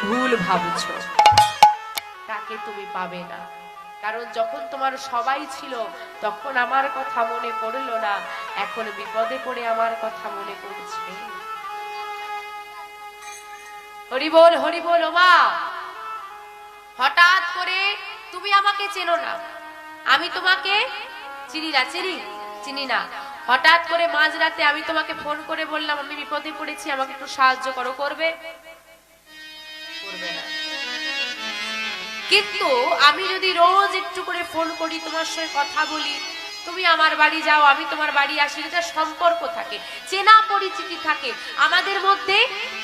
ভুল ভাবছ। তাকে তুমি পাবে না। কারণ যখন তোমার সবাই ছিল, তখন আমার কথা মনে পড়ল না। এখন বিপদে পড়ে আমার কথা মনে পড়ছে। হরি বল হরি বল ও মা হঠাৎ করে তুমি আমাকে চেনো না। আমি তোমাকে চিনি না, চিনি চিনি না। হঠাৎ করে মাঝরাতে আমি তোমাকে ফোন করে বললাম, আমি বিপদে পড়েছি, আমাকে একটু সাহায্য করো, করবে? করবে না। কিন্তু আমি যদি রোজ একটু করে ফোন করি তোমার সঙ্গে কথা বলি, তুমি আমার বাড়ি যাও, আমি তোমার বাড়ি আসি এটা সম্পর্ক থাকে, চেনা পরিচিতি থাকে, আমাদের মধ্যে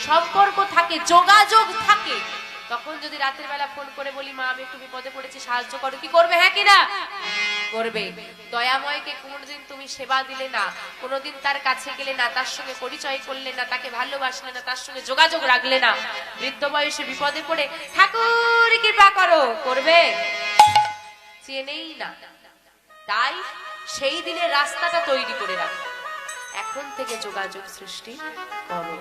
সম্পর্ক থাকে, যোগাযোগ থাকে, তখন যদি রাতের বেলা ফোন করে বলি, মা, আমি একটু বিপদে পড়েছি, সাহায্য করো। কি করবে হ্যাঁ কিনা করবে। দয়াময়কে কোনোদিন তুমি সেবা দিলে না, কোনোদিন তার কাছে গেলে না, তার সঙ্গে পরিচয় করলে না, তাকে ভালোবাসলে না, তার সঙ্গে যোগাযোগ রাখলে না। বৃদ্ধ বয়সে বিপদে পড়ে ঠাকুর কৃপা করো, করবে? চেনেই না। তাই সেই দিনের রাস্তাটা তৈরি করে রাখো। এখন থেকে যোগাযোগ সৃষ্টি করো।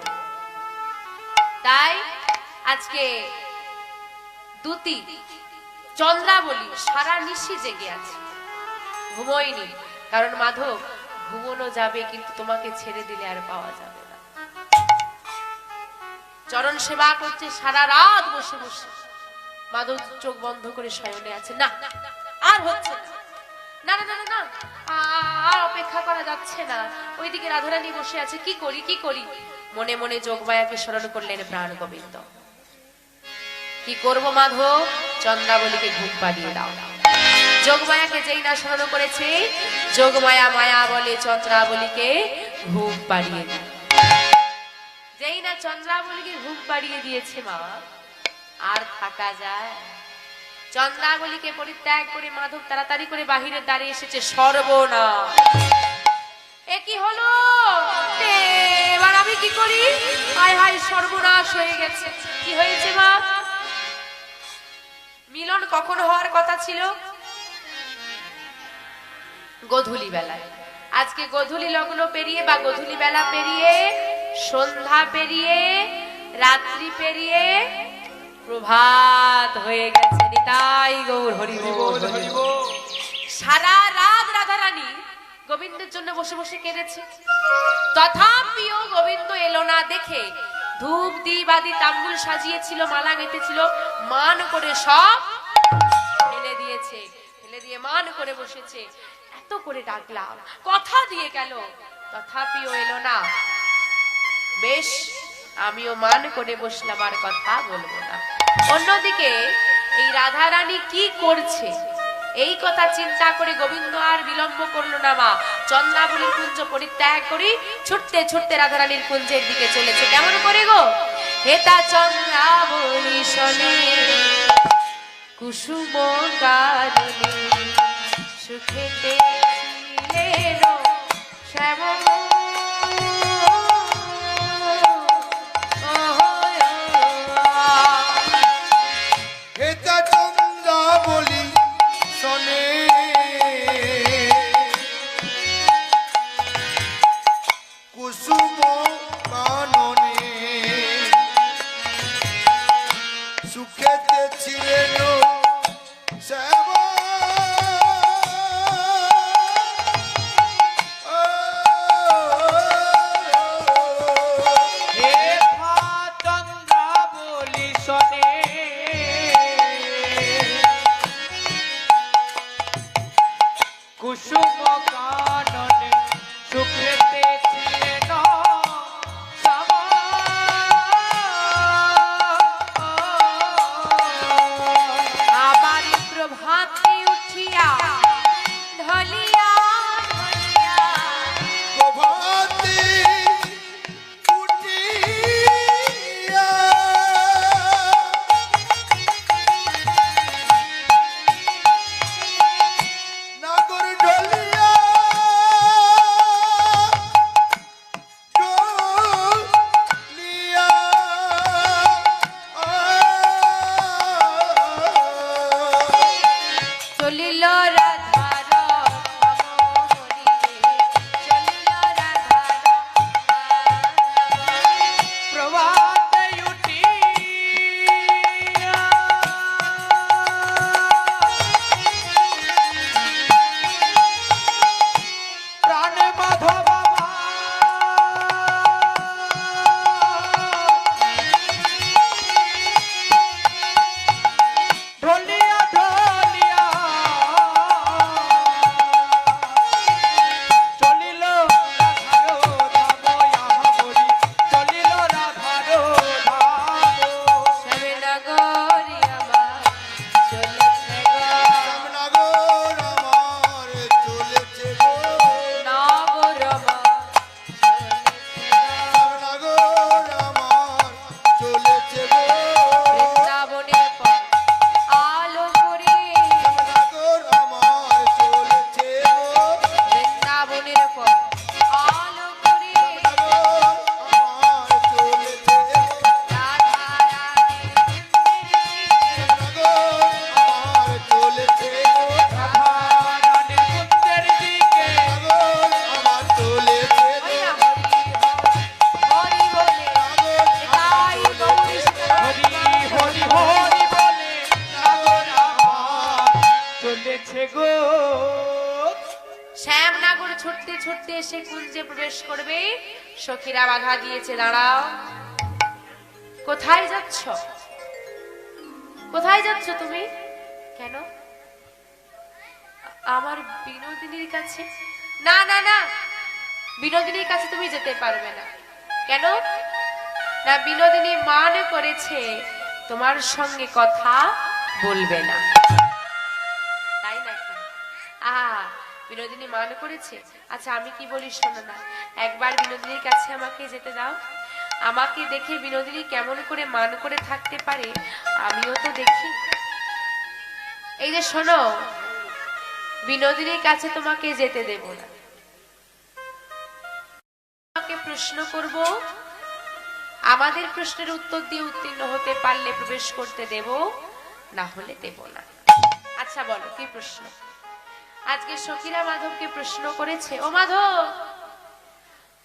তাই আজকে দুতি চন্দ্রাবলী সারা নিশি জেগে আছে। ঘুমোয়নি। কারণ মাধব, ঘুমোনো যাবে কিন্তু তোমাকে ছেড়ে দিলে আর পাওয়া যাবে না। চরণ সেবা করছে সারা রাত বসে বসে। মাধব চোখ বন্ধ করে শয়নে আছে, না আর হচ্ছে না। না না না আর অপেক্ষা করা যাচ্ছে না। ওইদিকে রাধারানী বসে আছে, কি করি কি করি? মনে মনে যোগমায়াকে স্মরণ করলেন প্রাণ গোবিন্দ। কি করব মাধব? চন্দ্রাবলীকে ঘুম পাড়িয়ে দাও। যোগমায়াকে যেই না স্মরণ করেছে, যোগমায়া মায়া বলে, চন্দ্রাবলীকে ঘুম পাড়িয়ে যেই না চন্দ্রাবলীকে ঘুম পাড়িয়ে দিয়েছে মা, আর থাকা যায়। চন্দ্রাবলীকে পরিত্যাগ করে মাধব তাড়াতাড়ি করে বাহিরে দাঁড়িয়ে এসেছে সর্বনা এ কি হলো? এবার আমি কি করি? হায় হায়, সর্বনাশ হয়ে গেছে। কি হয়েছে মা? মিলন কখন হওয়ার কথা ছিল? গধূলি বেলায়। আজকে গধূলি লগ্ন পেরিয়ে বা গধূলি বেলা পেরিয়ে সন্ধ্যা পেরিয়ে রাত্রি পেরিয়ে প্রভাত হয়ে গেছে নিতাই গৌর হরি। সারা রাত রাধারানী গোবিন্দের জন্য বসে বসে কেঁদেছে। তথাপিও গোবিন্দ এলো না দেখে ধূপ দিবাদি তাম্বুল সাজিয়েছিল মালা গেঁথেছিল মান করে সব ফেলে দিয়েছে ফেলে দিয়ে মান করে বসেছে। এত করে ডাকলাম। কথা দিয়ে গেল, তথাপিও এলো না। বেশ, আমিও মান করে বসলাম, আর কথা বলব না। অন্যদিকে, এই রাধারানী কি করছে? এই কথা চিন্তা করে গোবিন্দ আর বিলম্ব করল না মা। চন্দ্রাবলীর কুঞ্জ পরিত্যাগ করি, ছুটতে ছুটতে রাধারানীর কুঞ্জের দিকে চলেছে। কেমন করে গো? হেতা চন্দ্রাবলী শনে, কুসুম কারণে। সুখেতে ছিলেন যাচ্ছ তুমি? কেন? আমার বিনোদিনীর কাছে? না না না! বিনোদিনীর কাছে তুমি যেতে পারবে না। কেন? না, বিনোদিনী মান করেছে তোমার সঙ্গে কথা বলবে না। তাই নাকি? আহা, বিনোদিনী মান করেছে? আচ্ছা আমি কি বলি শোনো না। একবার বিনোদিনীর কাছে আমাকে যেতে দাও। আমাকে দেখে বিনোদিনী কেমন করে মান করে থাকতে পারে, আমিও তো দেখি। এই যে শোনো, বিনোদিনীর কাছে তোমাকে যেতে দেব না। তোমাকে প্রশ্ন করব, আমাদের প্রশ্নের উত্তর দিয়ে উত্তীর্ণ হতে পারলে প্রবেশ করতে দেব, না হলে দেব না। আচ্ছা বলো, কি প্রশ্ন? আজকে সখীরা মাধবকে প্রশ্ন করেছে, ও মাধব!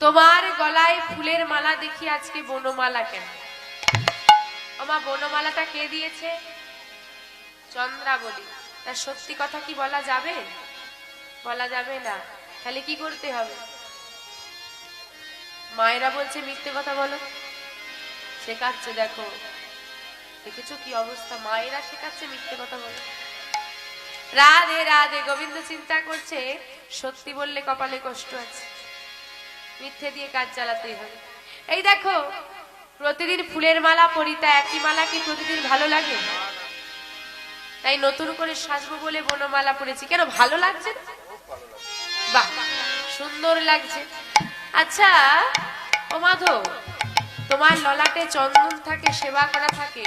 তোমার গলায় ফুলের মালা দেখি আজকে বনমালা কেন? আমা বনমালাটা কে দিয়েছে? চন্দ্রা বলি। তার সত্যি কথা কি বলা যাবে? বলা যাবে না। তাহলে কি করতে হবে? মায়েরা বলছে মিথ্যে কথা বলো। শেখাচ্ছে দেখো। দেখেছ কি অবস্থা? মায়েরা শেখাচ্ছে মিথ্যে কথা বলো। রাধে রাধে, গোবিন্দ চিন্তা করছে। সত্যি বললে কপালে কষ্ট আছে। মিথ্যে দিয়ে কাজ চালাতেই হবে। এই দেখো, প্রতিদিন ফুলের মালা পরি, তা একই মালা কি প্রতিদিন ভালো লাগে? তাই নতুন করে সাজবো বলে বনমালা পরেছি। কেন, ভালো লাগছে বাহ, সুন্দর লাগছে। আচ্ছা ও মাধব, তোমার ললাটে চন্দন থাকে, সেবা করা থাকে।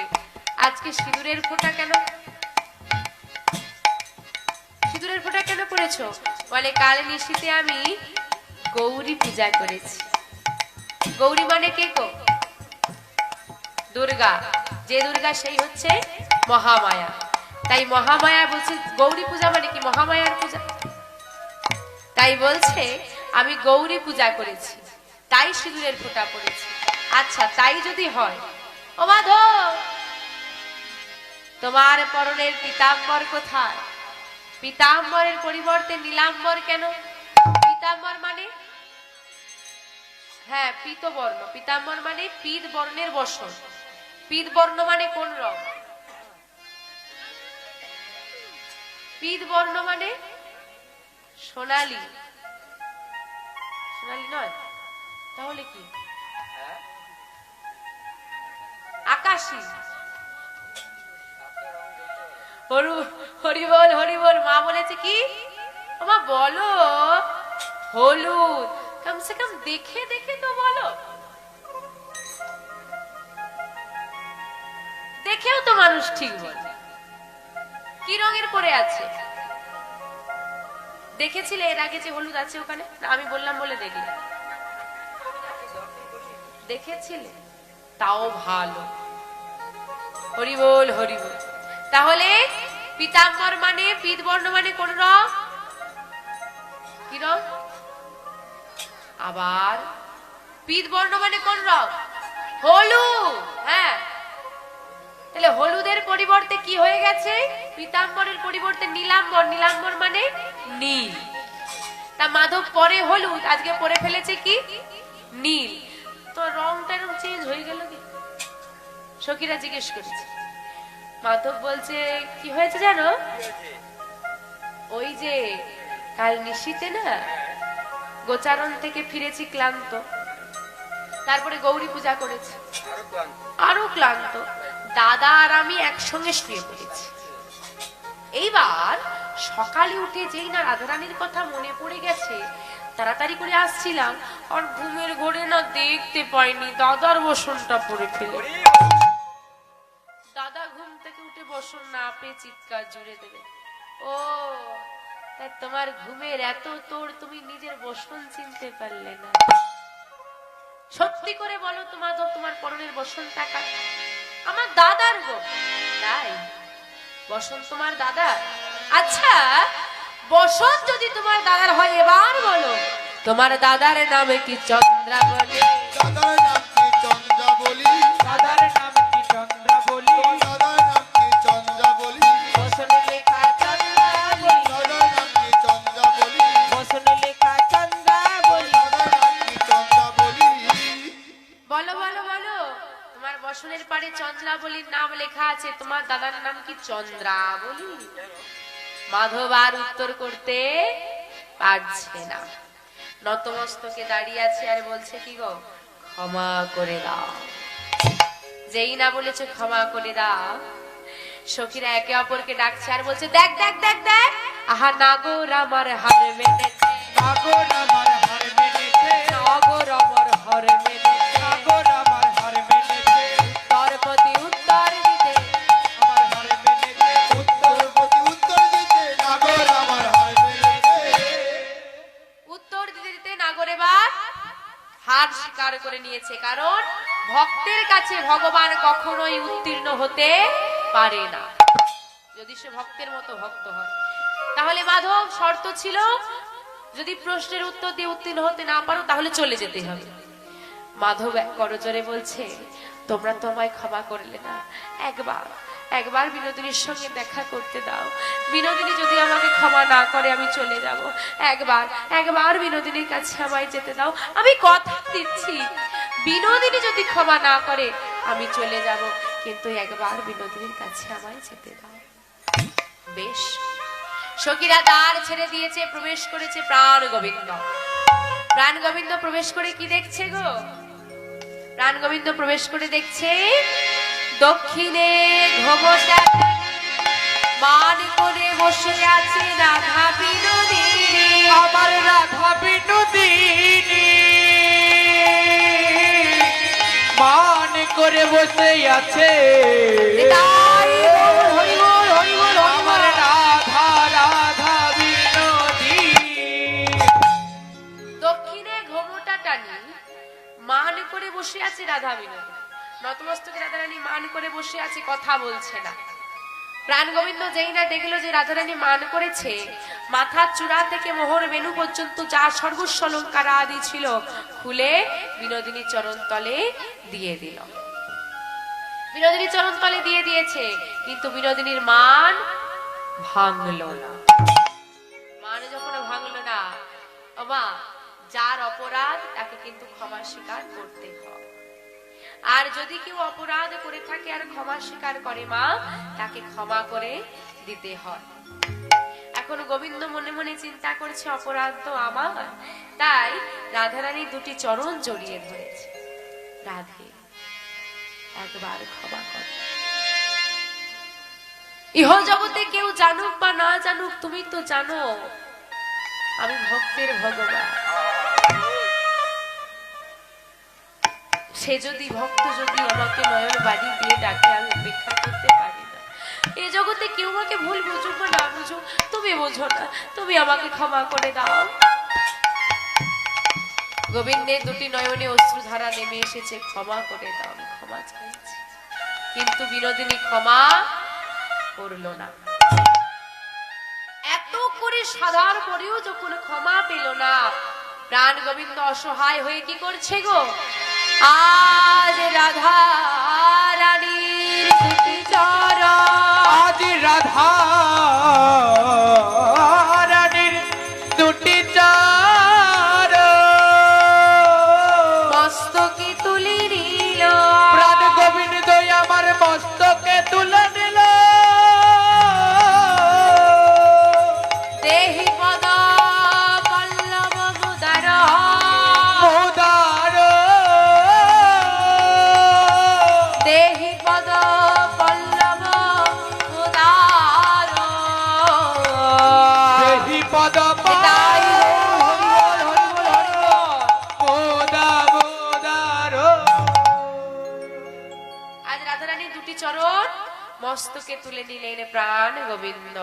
আজকে সিঁদুরের ফোঁটা কেন? সিঁদুরের ফোঁটা কেন করেছ বলে, কাল নিশিতে আমি গৌরী পূজা করেছি। গৌরী মানে কে গো? দুর্গা। যে দুর্গা সেই হচ্ছে মহামায়া। তাই মহামায়া বলছে, গৌরী পূজা মানে কি? মহামায়ার পূজা। তাই বলছে, আমি গৌরী পূজা করেছি। তাই সিঁদুরের ফোঁটা পড়েছি। আচ্ছা তাই যদি হয়, ও মাধব তোমার পরনের পিতাম্বর কোথায়? পিতাম্বরের পরিবর্তে নীলাম্বর কেন? পিতাম্বর মানে হ্যাঁ পীতবর্ণ। পিতাম্বর মানে পীত বর্ণের বসন। পীত বর্ণ মানে কোন রং? পীত বর্ণ মানে সোনালী। সোনালী নয়? তাহলে কি? আকাশী। হরু হরি বল হরি বল মা বলেছে কি? মা বলো, হলুদ। কমসে কম দেখে দেখে তো বলো দেখেও তো মানুষ ঠিক বলে। কি রঙের পরে আছে? দেখেছিলে এর আগে যে হলুদ আছে ওখানে? আমি বললাম বলে দেখলে দেখেছিলে? তাও ভালো। হরি বল হরি বল তাহলে পিতাম্বর মানে পিতবর্ণ মানে কোন রং? কি রং? আবার পিতবর্ণ মানে কোন রং? হলুদ। হ্যাঁ। তাহলে হলুদের পরিবর্তে কি হয়ে গেছে? পিতাম্বরের পরিবর্তে নীলাম্বর। নীলাম্বর মানে নীল। তা মাধব পরে হলুদ আজকে পরে ফেলেছে কি? নীল। তো রংটা এরকম চেঞ্জ হয়ে গেল কি? সখীরা জিজ্ঞেস করেছে। মাধব বলছে কি হয়েছে জানো? ওই যে কাল নিশিতে না গোচারণ থেকে ফিরেছি ক্লান্ত। তারপরে গৌরী পূজা করেছি। আরও ক্লান্ত। দাদা আর আমি একসঙ্গে শুয়ে পড়েছি। এইবার সকালে উঠে যেই না রাধারানীর কথা মনে পড়ে গেছে, তাড়াতাড়ি করে আসছিলাম। আর ঘুমের ঘোরে না দেখতে পাইনি, দাদার বসনটা পড়ে ফেলে। দাদা ঘুম থেকে উঠে বসন না পেয়ে চিৎকার জুড়ে দেবে। ও তা তোমার ঘুমের এত তোর তুমি নিজের বসন চিনতে পারলে না। সত্যি করে বলো তোমার তো তোমার পরনের বসন টাকা। আমার দাদার গো। তাই? বসন তোমার দাদা? আচ্ছা বসন যদি তোমার দাদার হয় এবার বলো। তোমার দাদার নামে কি চন্দ্রা বলে দাদার নাম বলির নাম লেখা আছে তোমার দাদার নাম কি? চন্দ্রা বলি। মাধব আর উত্তর করতে পারছে না। নতমস্তকে দাঁড়িয়ে আছে আর বলছে কি গো? ক্ষমা করে দাও। যেই না বলেছে ক্ষমা করে দাও। সখীরা একে অপরকে ডাকছে আর বলছে দেখ দেখ দেখ দেখ। আহা নাগর আমার হার মেনেছে সাগর আমার হার মেনেছে নগর আমার হার করে নিয়েছে, কারণ ভক্তের কাছে ভগবান কখনোই উত্তীর্ণ হতে পারে না। যদি সে ভক্তের মতো ভক্ত হয়। তাহলে মাধব, শর্ত ছিল, যদি প্রশ্নের উত্তর দিয়ে উত্তীর্ণ হতে না পারো, তাহলে চলে যেতে হবে। মাধব করজরে বলছে, তোমরা তো আমায় ক্ষমা করলে না। একবার একবার বিনোদিনীর সঙ্গে দেখা করতে দাও। বিনোদিনী যদি আমাকে ক্ষমা না করে, আমি চলে যাব। একবার একবার বিনোদিনীর কাছে আমায় যেতে দাও। আমি কথা দিচ্ছি। বিনোদিনী যদি ক্ষমা না করে, আমি চলে যাব। কিন্তু একবার বিনোদিনীর কাছে আমায় যেতে দাও। বেশ। সখীরা দ্বার ছেড়ে দিয়েছে, প্রবেশ করেছে প্রাণ গোবিন্দ। প্রাণ গোবিন্দ প্রবেশ করে কি দেখছে গো? প্রাণ গোবিন্দ প্রবেশ করে দেখছে দক্ষিণে ঘমটা মান করে বসে আছে রাধা বিনোদিনী। আমার রাধা বিনোদিনী। মান করে বসে আছে। দক্ষিণে ঘোমটা টানি। মান করে বসে আছে রাধা বিনোদিনী। নতমস্তকে রাধারানী মান করে বসে আছে, কথা বলছে না। প্রাণ গোবিন্দ যেই না দেখল যে রাধারানী মান করেছে মাথার চূড়া থেকে মোহর বেনু পর্যন্ত যা সর্বস্ব অলঙ্কার আদি ছিল, খুলে বিনোদিনী চরণ তলে দিয়ে দিল। বিনোদিনী চরণ তলে দিয়ে দিয়েছে, কিন্তু বিনোদিনীর মান ভাঙলো না। মানে যখন ভাঙলো না বাবা যার অপরাধ তাকে কিন্তু ক্ষমা স্বীকার করতে হয়। আর যদি কেউ অপরাধ করে থাকে আর ক্ষমা স্বীকার করে মা, তাকে ক্ষমা করে দিতে হয়। এখন গোবিন্দ মনে মনে চিন্তা করছে, অপরাধ তো আমার। তাই রাধারানী দুটি চরণ জড়িয়ে ধরেছে। রাধে, একবার ক্ষমা কর। ইহ জগতে কেউ জানুক বা না জানুক, তুমি তো জানো, আমি ভক্তের ভগবান। সে যদি ভক্ত যদি আমাকে নয়ন বাড়ি দিয়ে ডাকে, আমি উপেক্ষা করতে পারি না। এ জগতে কেউ আমাকে ভুল বুঝুক বা না বুঝুক, তুমি বোঝো না। তুমি আমাকে ক্ষমা করে দাও। গোবিন্দের দুটি নয়নে অশ্রুধারা নেমে এসেছে, ক্ষমা করে দাও ক্ষমা চাইছি। কিন্তু বিনোদিনী ক্ষমা করল না। এত করে সাধার পরেও যখন ক্ষমা পেল না, প্রাণ গোবিন্দ অসহায় হয়ে কি করছে গো? আজ রাধা রানীর চরণ মস্তকে তুলে নিলেন প্রাণ গোবিন্দ।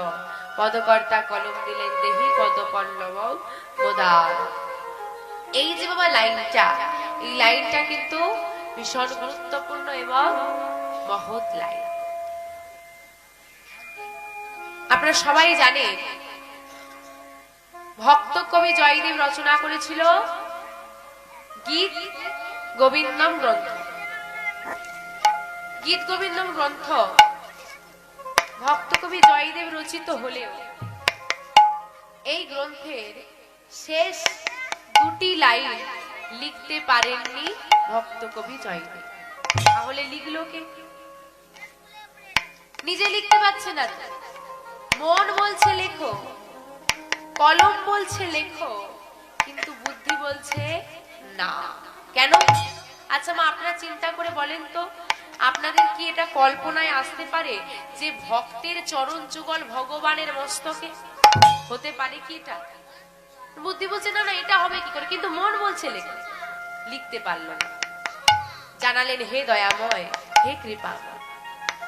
পদকর্তা কলম দিলেন দেহি পদ পল্লব মোদার। এই যে বাবা লাইনটা, এই লাইনটা কিন্তু ভীষণ গুরুত্বপূর্ণ এবং মহৎ লাইন। আপনারা সবাই জানেন, ভক্ত কবি জয়দেব রচনা করেছিল গীত গোবিন্দম গ্রন্থ। গীত গোবিন্দম গ্রন্থ ভক্ত কবি জয়দেব রচিত হলেও এই গ্রন্থের শেষ দুটি লাইন লিখতে পারেননি ভক্ত কবি জয়দেব। তাহলে লিখলো কে? নিজে লিখতে পারছে না মন বলছে লেখো, কলম বলছে লেখো, কিন্তু বুদ্ধি বলছে না। কেন? আচ্ছা মা, আপনারা চিন্তা করে বলেন তো। আপনাদের কি এটা কল্পনায় আসতে পারে যে ভক্তের চরণ যুগল ভগবানের মস্তকে? হতে পারে কি এটা? বুদ্ধি বলছে, না না, এটা হবে কি করে? কিন্তু মন বলছে লেখো। লিখতে পারল না। জানালেন, হে দয়াময়, হে কৃপা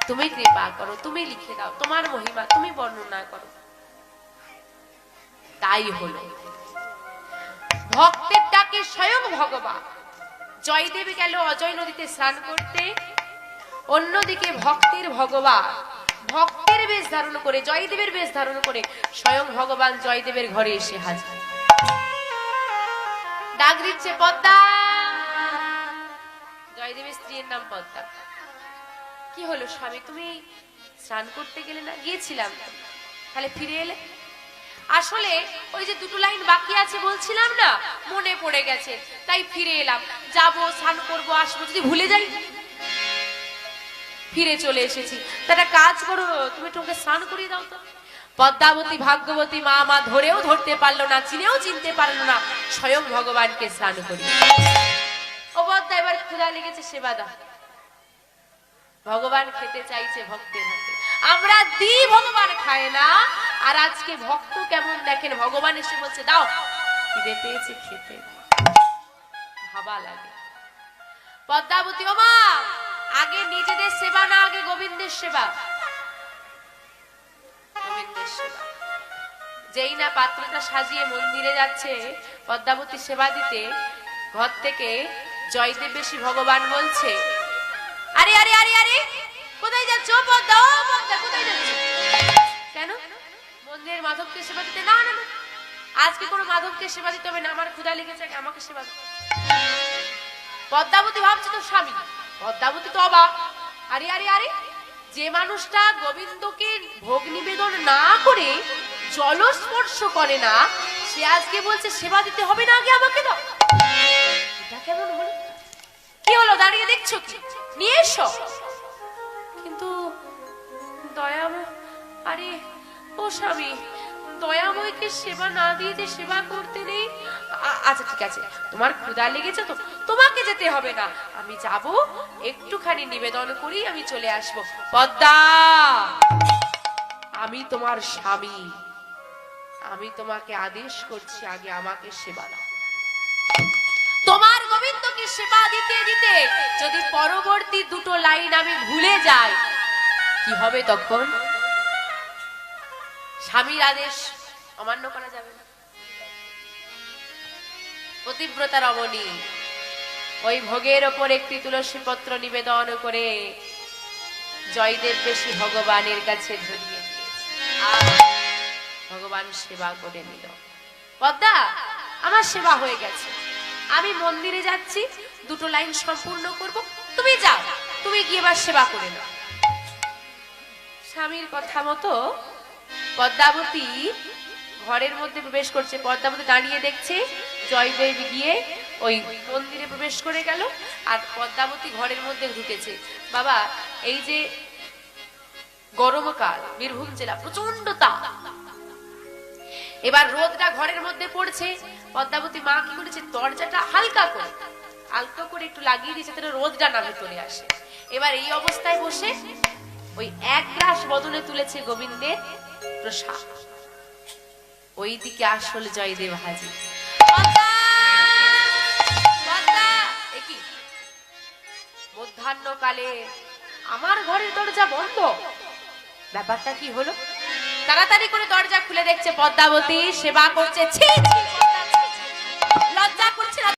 তুমি কৃপা করো, তুমি লিখে দাও, তোমার মহিমা তুমি বর্ণনা করো। তাই হলো। ভক্তের ডাকে স্বয়ং ভগবান। জয়দেব গেল অজয় নদীতে স্নান করতে। অন্যদিকে ভক্তের ভগবান, ভক্তের বেশ ধারণ করে, জয়দেবের বেশ ধারণ করে স্বয়ং ভগবান জয়দেবের ঘরে এসে হাজির। ডাক দিচ্ছে পদ্মা। জয়দেবের স্ত্রীর নাম পদ্মা। কি হলো স্বামী, তুমি স্নান করতে গেলে না? গিয়েছিলাম। তাহলে ফিরে এলে? আসলে ওই যে দুটো লাইন বাকি আছে বলছিলাম না, মনে পড়ে গেছে, তাই ফিরে এলাম। যাব, স্নান করব, আসব, যদি ভুলে যাই ফিরে চলে এসেছি। তা একটা কাজ করো, তুমি তোকে স্নান করিয়ে দাও তো। পদ্মাবতী, ভাগ্যবতী মা মা ধরেও ধরতে পারল না, চিনেও চিনতে পারল না, স্বয়ং ভগবানকে স্নান করি ও পদ্মা, এবার ক্ষুধা লেগেছে সেবা দাও ভগবান খেতে চাইছে ভক্তের হাতে। আমরা দি ভগবান খায় না। আর আজকে ভক্ত কেমন দেখেন? ভগবান এসে বলছে, দাও, খিদে পেয়েছে, খেতে। ভাবা লাগে। পদ্মাবতী, ও মা আগে নিজেদের সেবা না আগে গোবিন্দের সেবা? যেই না পাত্রটা সাজিয়ে মন্দিরে যাচ্ছে, পদ্মাবতী সেবা দিতে, ঘর থেকে জয়দেব বেশি ভগবান বলছে, আরে আরে আরে আরে, কোথায় যাচ্ছ? পদ্মা, ও পদ্মা, কোথায় যাচ্ছ? কেন? মন্দিরের মাধবকে সেবা দিতে? না না। আজকে কোনো মাধবকে সেবা দিতে হবে না। আমার ক্ষুদা আগে আমাকে সেবা দিতে পদ্মাবতী ভাবছে তো স্বামী। পদ্মাবতী তো অবাক। আরে আরে আরে, যে মানুষটা গোবিন্দকে ভোগ নিবেদন না করে জলস্পর্শ করে না, সে আজকে বলছে সেবা দিতে হবে না আগে আমাকে কেমন হলো? কি হলো? দাঁড়িয়ে দেখছ কি? নিয়ে এসো। কিন্তু দয়াময় আরে, ও স্বামী, দয়াময়কে সেবা না দিয়ে যে সেবা করতে নেই? আচ্ছা ঠিক আছে। তোমার ক্ষুদা লেগেছে তো? তোমাকে যেতে হবে না। আমি যাব, একটুখানি নিবেদন করি, আমি চলে আসব। পদ্মা! আমি তোমার স্বামী। আমি তোমাকে আদেশ করছি, আগে আমাকে সেবা দাও। তোমার গোবিন্দকে সেবা দিতে দিতে যদি পরবর্তী দুটো লাইন আমি ভুলে যাই, কি হবে তখন? স্বামীর আদেশ অমান্য করা যাবে না। পতিব্রতা রমণী ওই ভোগের ওপর একটি তুলসী পত্র নিবেদন করে জয়দেব বেশি ভগবানের কাছে ধরিয়ে ভগবান সেবা করে নিল। পদ্মা, আমার সেবা হয়ে গেছে। আমি মন্দিরে যাচ্ছি, দুটো লাইন সম্পূর্ণ করব। তুমি যাও, তুমি গিয়ে এবার সেবা করে নাও। স্বামীর কথা মতো পদ্মাবতী ঘরের মধ্যে প্রবেশ করছে। পদ্মাবতী দাঁড়িয়ে দেখছে জয়দেব গিয়ে ওই মন্দিরে প্রবেশ করে গেল আর পদ্মাবতী ঘরের মধ্যে ঢুকেছে। বাবা, এই যে গরমকাল, বীরভূম জেলা প্রচণ্ড তাপ। এবার রোদটা ঘরের মধ্যে পড়ছে। পদ্মাবতী মা কি করেছে? দরজাটা হালকা করে আলতো করে একটু লাগিয়ে দিয়েছে তাহলে রোদটা না ভেতরে আসে। এবার এই অবস্থায় বসে ওই এক গ্লাস বদলে তুলেছে গোবিন্দের প্রসাদ। ওই দিকে আসল জয়দেব হাজির। মধ্যাহ্নকালে আমার ঘরের দরজা বন্ধ। ব্যাপারটা কি হলো? তাড়াতাড়ি করে দরজা খুলে দেখছে পদ্মাবতী, সেবা করছে। ছি